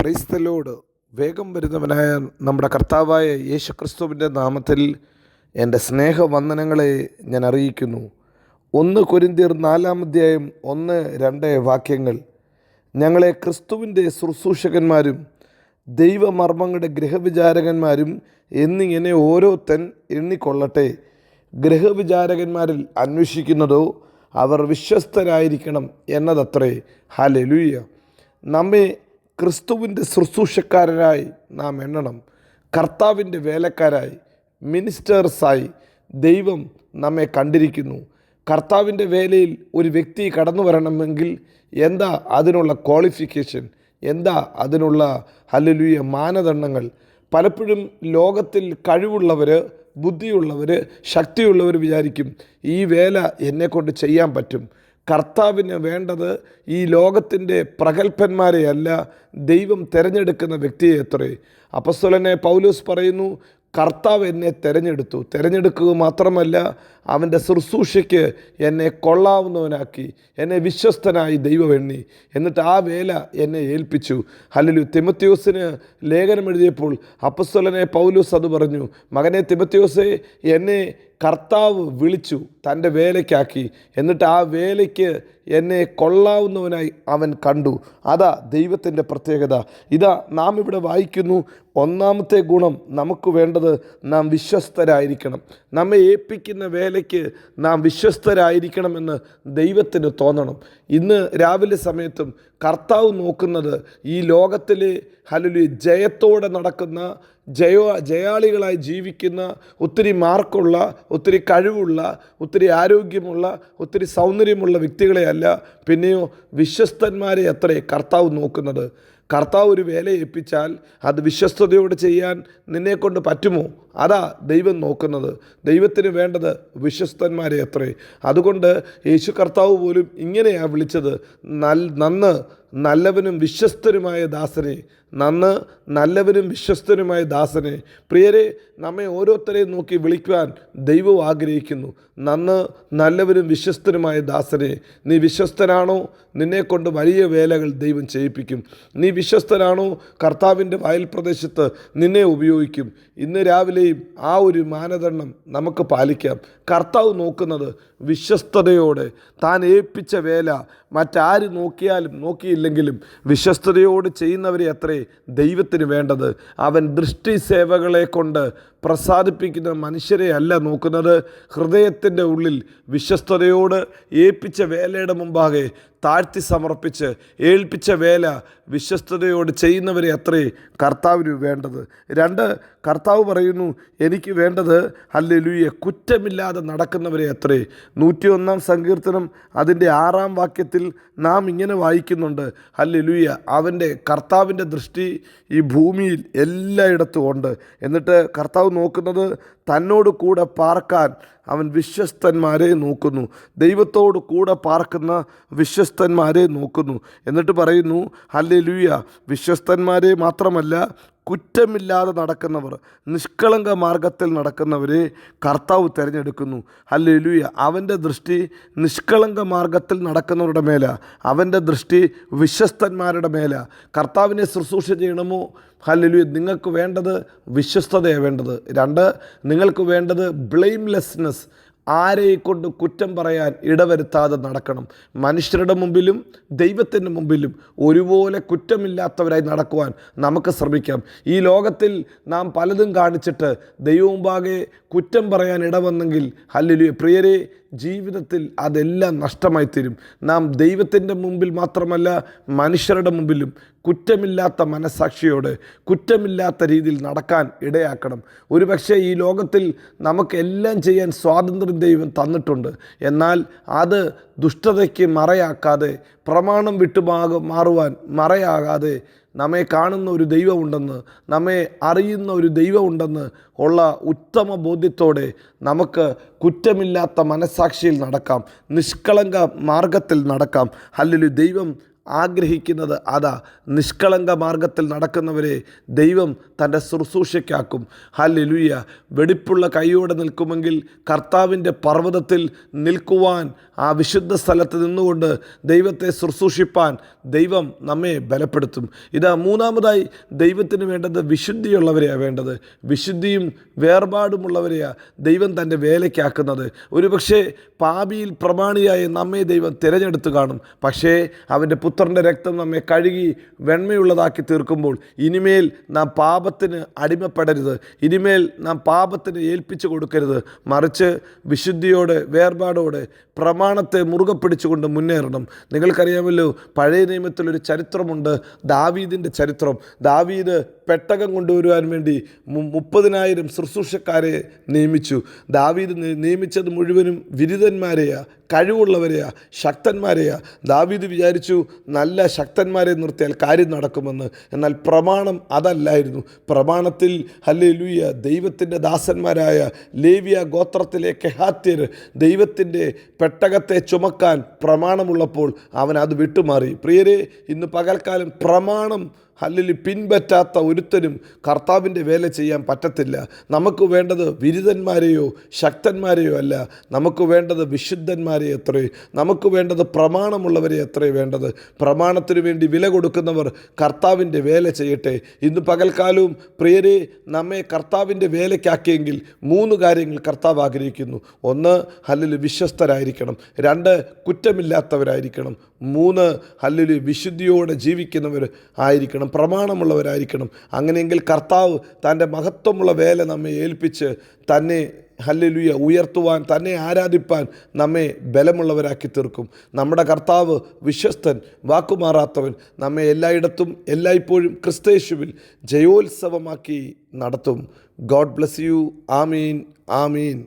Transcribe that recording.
ക്രൈസ്തലോട് വേഗം വരുന്നവനായ നമ്മുടെ കർത്താവായ യേശു ക്രിസ്തുവിന്റെ നാമത്തിൽ എന്റെ സ്നേഹവന്ദനങ്ങളെ ഞാൻ അറിയിക്കുന്നു. ഒന്ന് കൊരിന്തിയർ നാലാം അധ്യായം ഒന്ന് രണ്ട് വാക്യങ്ങൾ. ഞങ്ങളെ ക്രിസ്തുവിന്റെ ശുശ്രൂഷകന്മാരും ദൈവമർമ്മങ്ങളുടെ ഗൃഹവിചാരകന്മാരും എന്നിങ്ങനെ ഓരോരുത്തൻ എണ്ണിക്കൊള്ളട്ടെ. ഗൃഹവിചാരകന്മാരിൽ അന്വേഷിക്കുന്നതോ അവർ വിശ്വസ്തരായിരിക്കണം എന്നതത്രേ. ഹാലലുയ്യ നമ്മെ ക്രിസ്തുവിന്റെ ശുശ്രൂഷക്കാരനായി നാം എണ്ണണം. കർത്താവിന്റെ വേലക്കാരായി മിനിസ്റ്റേഴ്സായി ദൈവം നമ്മെ കണ്ടിരിക്കുന്നു. കർത്താവിന്റെ വേലയിൽ ഒരു വ്യക്തി കടന്നു വരണമെങ്കിൽ എന്താ അതിനുള്ള ക്വാളിഫിക്കേഷൻ? എന്താ അതിനുള്ള ഹല്ലേലൂയ മാനദണ്ഡങ്ങൾ? പലപ്പോഴും ലോകത്തിൽ കഴിവുള്ളവർ ബുദ്ധിയുള്ളവർ ശക്തിയുള്ളവർ വിചാരിക്കും ഈ വേല എന്നെക്കൊണ്ട് ചെയ്യാൻ പറ്റും. കർത്താവിന് വേണ്ടത് ഈ ലോകത്തിന്റെ പ്രഗത്ഭന്മാരെയല്ല ദൈവം തിരഞ്ഞെടുക്കുന്ന വ്യക്തിയെ എത്രേ അപ്പസ്വലനെ പൗലൂസ് പറയുന്നു കർത്താവ് എന്നെ തിരഞ്ഞെടുത്തു. തിരഞ്ഞെടുക്കുക മാത്രമല്ല അവന്റെ ശുശ്രൂഷയ്ക്ക് എന്നെ കൊള്ളാവുന്നവനാക്കി എന്നെ വിശ്വസ്തനായി ദൈവം എണ്ണി. എന്നിട്ട് ആ വേല എന്നെ ഏൽപ്പിച്ചു. ഹലലു തിമത്യോസിന് ലേഖനം എഴുതിയപ്പോൾ അപ്പസ്വലനെ പൗലൂസ് അത് പറഞ്ഞു മകനെ തിമത്യോസെ എന്നെ കർത്താവ് വിളിച്ചു തന്റെ വേലയ്ക്കാക്കി. എന്നിട്ട് ആ വേലയ്ക്ക് എന്നെ കൊള്ളാവുന്നവനായി അവൻ കണ്ടു. അതാ ദൈവത്തിന്റെ പ്രത്യേകത. ഇതാ നാം ഇവിടെ വായിക്കുന്നു ഒന്നാമത്തെ ഗുണം നമുക്ക് വേണ്ടത് നാം വിശ്വസ്തരായിരിക്കണം. നമ്മെ ഏൽപ്പിക്കുന്ന വേലയ്ക്ക് നാം വിശ്വസ്തരായിരിക്കണമെന്ന് ദൈവത്തിന് തോന്നണം. ഇന്ന് രാവിലെ സമയത്തും കർത്താവ് നോക്കുന്നത് ഈ ലോകത്തിലെ ഹലുലി ജയത്തോടെ നടക്കുന്ന ജയ ജയാളികളായി ജീവിക്കുന്ന ഒത്തിരി മാർക്കുള്ള ഒത്തിരി കഴിവുള്ള ഒത്തിരി ആരോഗ്യമുള്ള ഒത്തിരി സൗന്ദര്യമുള്ള വ്യക്തികളെയല്ല പിന്നെയോ വിശ്വസ്തന്മാരെ അത്രേ കർത്താവ് നോക്കുന്നത്. കർത്താവ് ഒരു വേല ഏൽപ്പിച്ചാൽ അത് വിശ്വസ്തയോടെ ചെയ്യാൻ നിന്നെക്കൊണ്ട് പറ്റുമോ? അതാ ദൈവം നോക്കുന്നത്. ദൈവത്തിന് വേണ്ടത് വിശ്വസ്തന്മാരെ അത്രേ. അതുകൊണ്ട് യേശു കർത്താവ് പോലും ഇങ്ങനെയാണ് വിളിച്ചത്. നൽ നന്ന് നല്ലവനും വിശ്വസ്തനുമായ ദാസനെ. നന്ന് നല്ലവനും വിശ്വസ്തനുമായ ദാസനെ. പ്രിയരെ നമ്മെ ഓരോരുത്തരെയും നോക്കി വിളിക്കുവാൻ ദൈവം ആഗ്രഹിക്കുന്നു. നന്ന് നല്ലവനും വിശ്വസ്തനുമായ ദാസനെ. നീ വിശ്വസ്തനാണോ? നിന്നെക്കൊണ്ട് വലിയ വേലകൾ ദൈവം ചെയ്യിപ്പിക്കും. നീ വിശ്വസ്തനാണോ? കർത്താവിന്റെ വയൽ പ്രദേശത്ത് നിന്നെ ഉപയോഗിക്കും. ഇന്ന് രാവിലെയും ആ ഒരു മാനദണ്ഡം നമുക്ക് പാലിക്കാം. കർത്താവ് നോക്കുന്നത് വിശ്വസ്തതയോടെ താൻ ഏൽപ്പിച്ച വേല മറ്റാര് നോക്കിയാലും നോക്കിയില്ലെങ്കിലും വിശ്വസ്തതയോട് ചെയ്യുന്നവരെ അത്രേ ദൈവത്തിന് വേണ്ടത്. അവൻ ദൃഷ്ടി സേവകളെ കൊണ്ട് പ്രസാദിപ്പിക്കുന്ന മനുഷ്യരെ അല്ല നോക്കുന്നത്. ഹൃദയത്തിന്റെ ഉള്ളിൽ വിശ്വസ്തതയോട് ഏൽപ്പിച്ച വേലയുടെ മുമ്പാകെ താഴ്ത്തി സമർപ്പിച്ച് ഏൽപ്പിച്ച വേല വിശ്വസ്തതയോട് ചെയ്യുന്നവരെ അത്രേ കർത്താവിന് വേണ്ടത്. രണ്ട് കർത്താവ് പറയുന്നു എനിക്ക് വേണ്ടത് അല്ലെലുയെ കുറ്റമില്ലാതെ നടക്കുന്നവരെ അത്രേ. നൂറ്റിയൊന്നാം സങ്കീർത്തനം അതിന്റെ ആറാം വാക്യത്തിൽ നാം ഇങ്ങനെ വായിക്കുന്നുണ്ട്. അല്ലെലുയ അവന്റെ കർത്താവിന്റെ ദൃഷ്ടി ഈ ഭൂമിയിൽ എല്ലായിടത്തും ഉണ്ട്. എന്നിട്ട് കർത്താവ് നോക്കുന്നത് തന്നോട് കൂടെ പാർക്കാൻ അവൻ വിശ്വസ്തന്മാരെ നോക്കുന്നു. ദൈവത്തോട് കൂടെ പാർക്കുന്ന വിശ്വസ്തന്മാരെ നോക്കുന്നു. എന്നിട്ട് പറയുന്നു അല്ലെ ലൂയ വിശ്വസ്തന്മാരെ മാത്രമല്ല കുറ്റമില്ലാതെ നടക്കുന്നവർ നിഷ്കളങ്ക മാർഗത്തിൽ നടക്കുന്നവരെ കർത്താവ് തിരഞ്ഞെടുക്കുന്നു. ഹല്ലേലൂയ. അവന്റെ ദൃഷ്ടി നിഷ്കളങ്ക മാർഗത്തിൽ നടക്കുന്നവരുടെ മേല. അവന്റെ ദൃഷ്ടി വിശ്വസ്തന്മാരുടെ മേല. കർത്താവിനെ ശുശ്രൂഷ ചെയ്യണമോ? ഹല്ലേലൂയ. നിങ്ങൾക്ക് വേണ്ടത് വിശ്വസ്തതയാണ് വേണ്ടത്. രണ്ട് നിങ്ങൾക്ക് വേണ്ടത് ബ്ലെയിംലെസ്നെസ് ആരെയെ കുറ്റം പറയാൻ ഇടവരുത്താതെ നടക്കണം. മനുഷ്യരുടെ മുമ്പിലും ദൈവത്തിന്റെ മുമ്പിലും ഒരുപോലെ കുറ്റമില്ലാത്തവരായി നടക്കുവാൻ നമുക്ക് ശ്രമിക്കാം. ഈ ലോകത്തിൽ നാം പലതും കാണിച്ചിട്ട് ദൈവമുമ്പാകെ കുറ്റം പറയാൻ ഇടവന്നെങ്കിൽ ഹല്ലേലൂയ പ്രിയരെ ജീവിതത്തിൽ അതെല്ലാം നഷ്ടമായി തീരും നാം ദൈവത്തിന്റെ മുമ്പിൽ മാത്രമല്ല മനുഷ്യരുടെ മുമ്പിലും കുറ്റമില്ലാത്ത മനസാക്ഷിയോടെ കുറ്റമില്ലാത്ത രീതിയിൽ നടക്കാൻ ഇടയാക്കണം. ഒരുപക്ഷെ ഈ ലോകത്തിൽ നമുക്കെല്ലാം ചെയ്യാൻ സ്വാതന്ത്ര്യം ദൈവം തന്നിട്ടുണ്ട്. എന്നാൽ അത് ദുഷ്ടതയ്ക്ക് മറയാക്കാതെ പ്രമാണം വിട്ടുമാക മാറുവാൻ മറയാകാതെ നമ്മെ കാണുന്ന ഒരു ദൈവമുണ്ടെന്ന് നമ്മെ അറിയുന്ന ഒരു ദൈവമുണ്ടെന്ന് ഉള്ള ഉത്തമ ബോധ്യത്തോടെ നമുക്ക് കുറ്റമില്ലാത്ത മനസാക്ഷിയിൽ നടക്കാം. നിഷ്കളങ്ക മാർഗത്തിൽ നടക്കാം. അല്ലെങ്കിൽ ദൈവം ആഗ്രഹിക്കുന്നത് അതാ നിഷ്കളങ്ക മാർഗത്തിൽ നടക്കുന്നവരെ ദൈവം തന്റെ ശുശ്രൂഷയ്ക്കാക്കും. ഹല്ലേലൂയ. വെടിപ്പുള്ള കൈയോടെ നിൽക്കുമെങ്കിൽ കർത്താവിന്റെ പർവതത്തിൽ നിൽക്കുവാൻ ആ വിശുദ്ധ സ്ഥലത്ത് നിന്നുകൊണ്ട് ദൈവത്തെ ശുശ്രൂഷിപ്പാൻ ദൈവം നമ്മെ ബലപ്പെടുത്തും. ഇതാ മൂന്നാമതായി ദൈവത്തിന് വേണ്ടത് വിശുദ്ധിയുള്ളവരെയാണ് വേണ്ടത്. വിശുദ്ധിയും വേർപാടുമുള്ളവരെയാണ് ദൈവം തന്റെ വേലയ്ക്കാക്കുന്നത്. ഒരുപക്ഷെ പാപിയിൽ പ്രമാണിയായി നമ്മെ ദൈവം തിരഞ്ഞെടുത്ത് കാണും. പക്ഷേ അവന്റെ പുത്രന്റെ രക്തം നമ്മെ കഴുകി വെണ്മയുള്ളതാക്കി തീർക്കുമ്പോൾ ഇനിമേൽ നാം പാപത്തിന് അടിമപ്പെടരുത്. ഇനിമേൽ നാം പാപത്തിന് ഏൽപ്പിച്ചു കൊടുക്കരുത്. മറിച്ച് വിശുദ്ധിയോടെ വേർപാടോടെ പ്രമാണത്തെ മുറുകെ പിടിച്ചുകൊണ്ട് മുന്നേറണം. നിങ്ങൾക്കറിയാമല്ലോ പഴയ നിയമത്തിലൊരു ചരിത്രമുണ്ട്. ദാവീദിന്റെ ചരിത്രം. ദാവീദ് പെട്ടകം കൊണ്ടുവരുവാൻ വേണ്ടി മുപ്പതിനായിരം ശുശ്രൂഷക്കാരെ നിയമിച്ചു. ദാവീദ് നിയമിച്ചത് മുഴുവനും ബിരുദന്മാരെയാ കഴിവുള്ളവരെയാ ശക്തന്മാരെയാ. ദാവീദ് വിചാരിച്ചു നല്ല ശക്തന്മാരെ നിർത്തിയാൽ കാര്യം നടക്കുമെന്ന്. എന്നാൽ പ്രമാണം അതല്ലായിരുന്നു. പ്രമാണത്തിൽ ഹല്ലേ ലൂയ ദൈവത്തിന്റെ ദാസന്മാരായ ലേവിയ ഗോത്രത്തിലെ കെഹാത്യർ ദൈവത്തിന്റെ പെട്ടകത്തെ ചുമക്കാൻ പ്രമാണമുള്ളപ്പോൾ അവൻ അത് വിട്ടുമാറി. പ്രിയരെ ഇന്ന് പകൽക്കാലം പ്രമാണം അല്ലെങ്കിൽ പിൻപറ്റാത്ത ഒരുത്തനും കർത്താവിന്റെ വേല ചെയ്യാൻ പറ്റത്തില്ല. നമുക്ക് വേണ്ടത് ബിരുദന്മാരെയോ ശക്തന്മാരെയോ അല്ല. നമുക്ക് വേണ്ടത് വിശുദ്ധന്മാരെ എത്രയോ നമുക്ക് വേണ്ടത് പ്രമാണമുള്ളവരെ എത്രയോ വേണ്ടത്. പ്രമാണത്തിന് വേണ്ടി വില കൊടുക്കുന്നവർ കർത്താവിന്റെ വേല ചെയ്യട്ടെ. ഇന്ന് പകൽക്കാലവും പ്രിയരെ നമ്മെ കർത്താവിന്റെ വേലയ്ക്കാക്കിയെങ്കിൽ മൂന്ന് കാര്യങ്ങൾ കർത്താവ് ആഗ്രഹിക്കുന്നു. ഒന്ന് അല്ലെങ്കിൽ വിശ്വസ്തരായിരിക്കണം. രണ്ട് കുറ്റമില്ലാത്തവരായിരിക്കണം. മൂന്ന് അല്ലെങ്കിൽ വിശുദ്ധിയോടെ ജീവിക്കുന്നവർ ആയിരിക്കണം. പ്രമാണമുള്ളവരായിരിക്കണം. അങ്ങനെയെങ്കിൽ കർത്താവ് തന്റെ മഹത്വമുള്ള വേല നമ്മെ ഏൽപ്പിച്ച് തന്നെ ഹല്ലേലൂയ ഉയർത്തുവാൻ തന്നെ ആരാധിപ്പാൻ നമ്മെ ബലമുള്ളവരാക്കി തീർക്കും. നമ്മുടെ കർത്താവ് വിശ്വസ്തൻ വാക്കുമാറാത്തവൻ നമ്മെ എല്ലായിടത്തും എല്ലായ്പ്പോഴും ക്രിസ്തേശുവിൽ ജയോത്സവമാക്കി നടത്തും. God bless you. Amin. Amin.